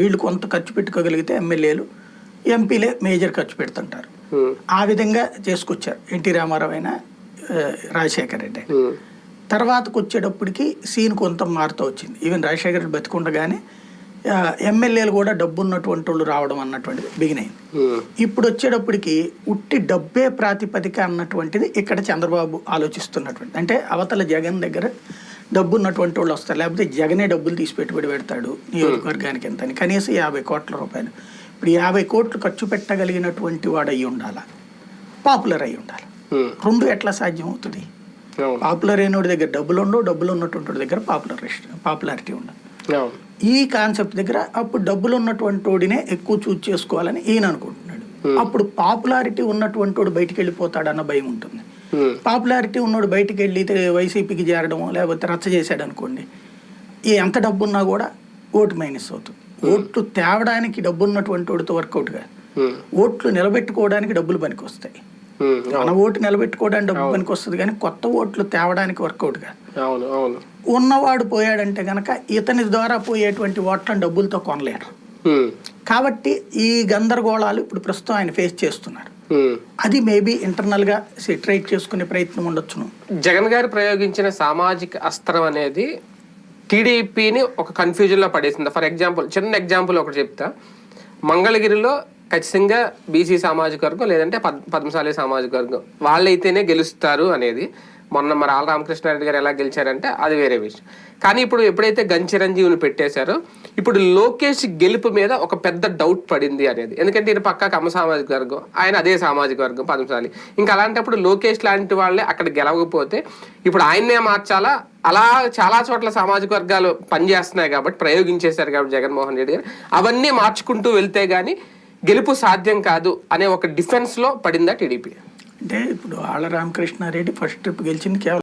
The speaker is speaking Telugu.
వీళ్ళు కొంత ఖర్చు పెట్టుకోగలిగితే ఎమ్మెల్యేలు ఎంపీలే మేజర్ ఖర్చు పెడుతుంటారు. ఆ విధంగా చేసుకొచ్చారు ఎన్టీ రామారావు అయినా రాజశేఖర రెడ్డి అయినా. తర్వాతకు వచ్చేటప్పటికి సీన్ కొంత మారుతూ వచ్చింది. ఈవెన్ రాజశేఖర రెడ్డి బతికుండగానే ఎమ్మెల్యేలు కూడా డబ్బు ఉన్నటువంటి వాళ్ళు రావడం అన్నటువంటిది బిగిన్ అయింది ఉమ్, ఇప్పుడు వచ్చేటప్పటికి ఉట్టి డబ్బే ప్రాతిపదిక అన్నటువంటిది ఇక్కడ చంద్రబాబు ఆలోచిస్తున్నటువంటి. అంటే అవతల జగన్ దగ్గర డబ్బు ఉన్నటువంటి వాళ్ళు వస్తారు. లేకపోతే జగనే డబ్బులు తీసి పెట్టుబడి పెడతాడు నియోజకవర్గానికి ఎంత అని కనీసం యాభై కోట్ల రూపాయలు. ఇప్పుడు యాభై కోట్లు ఖర్చు పెట్టగలిగినటువంటి వాడు అయ్యి ఉండాలా? పాపులర్ అయి ఉండాలి? ఉమ్, రెండు ఎట్లా సాధ్యం అవుతుంది పాపులర్ అయినోడి దగ్గర డబ్బులు ఉండవు డబ్బులు ఉన్నటువంటి వాడి దగ్గర పాపులర్ పాపులారిటీ ఉండదు ఈ కాన్సెప్ట్ దగ్గర అప్పుడు డబ్బులు ఉన్నటువంటి వాడినే ఎక్కువ చూజ్ చేసుకోవాలని ఈయన అనుకుంటున్నాడు. అప్పుడు పాపులారిటీ ఉన్నటువంటి వాడు బయటికి వెళ్ళిపోతాడన్న భయం ఉంటుంది. ఉమ్, పాపులారిటీ ఉన్నోడు బయటికి వెళ్ళి వైసీపీకి చేరడం లేకపోతే రచ్చ చేశాడు అనుకోండి ఈ ఎంత డబ్బు ఉన్నా కూడా ఓటు మైనస్ అవుతుంది. ఓట్లు తేవడానికి డబ్బు ఉన్నటువంటి వాడితో వర్కౌట్ కాదు. ఉమ్, ఓట్లు నిలబెట్టుకోవడానికి డబ్బులు పనికి వస్తాయి మన ఓటు నిలబెట్టుకోవడానికి డబ్బు పనికి వస్తుంది కానీ కొత్త ఓట్లు తేవడానికి వర్కౌట్ కాదు. అవును అవును. ఉన్నవాడు పోయాడంటే గనక ఇతని ద్వారా పోయేటువంటి ఓట్లను డబ్బులతో కొనలేరు. కాబట్టి ఈ గందరగోళాలు ఇప్పుడు ప్రస్తుతం ఆయన ఫేస్ చేస్తున్నారు. అది మేబీ ఇంటర్నల్గా సెటరైట్ చేసుకునే ప్రయత్నం ఉండొచ్చును. జగన్ గారు ప్రయోగించిన సామాజిక అస్త్రం అనేది టీడీపీని ఒక కన్ఫ్యూజన్లో పడేసింది. ఫర్ ఎగ్జాంపుల్ చిన్న ఎగ్జాంపుల్ ఒకటి చెప్తా. మంగళగిరిలో ఖచ్చితంగా బీసీ సామాజిక వర్గం లేదంటే పద్ పద్మశాలి సామాజిక వర్గం. వాళ్ళైతేనే గెలుస్తారు అనేది మొన్న మరి ఆల్ రామకృష్ణారెడ్డి గారు ఎలా గెలిచారంటే అది వేరే విషయం. కానీ ఇప్పుడు ఎప్పుడైతే గంచిరంజీవిని పెట్టేశారో ఇప్పుడు లోకేష్ గెలుపు మీద ఒక పెద్ద డౌట్ పడింది అనేది. ఎందుకంటే ఈయన పక్కా కమ్మ సామాజిక వర్గం ఆయన అదే సామాజిక వర్గం పద్మశాలి. ఇంకా అలాంటప్పుడు లోకేష్ లాంటి వాళ్ళే అక్కడ గెలవకపోతే ఇప్పుడు ఆయన్నే మార్చాలా? అలా చాలా చోట్ల సామాజిక వర్గాలు పనిచేస్తున్నాయి కాబట్టి ప్రయోగించేశారు కాబట్టి జగన్మోహన్ రెడ్డి గారు. అవన్నీ మార్చుకుంటూ వెళ్తే గానీ గెలుపు సాధ్యం కాదు అనే ఒక డిఫెన్స్లో పడిందా టీడీపీ? అంటే ఇప్పుడు ఆళ్ళ రామకృష్ణారెడ్డి ఫస్ట్ ట్రిప్ గెలిచింది కేవలం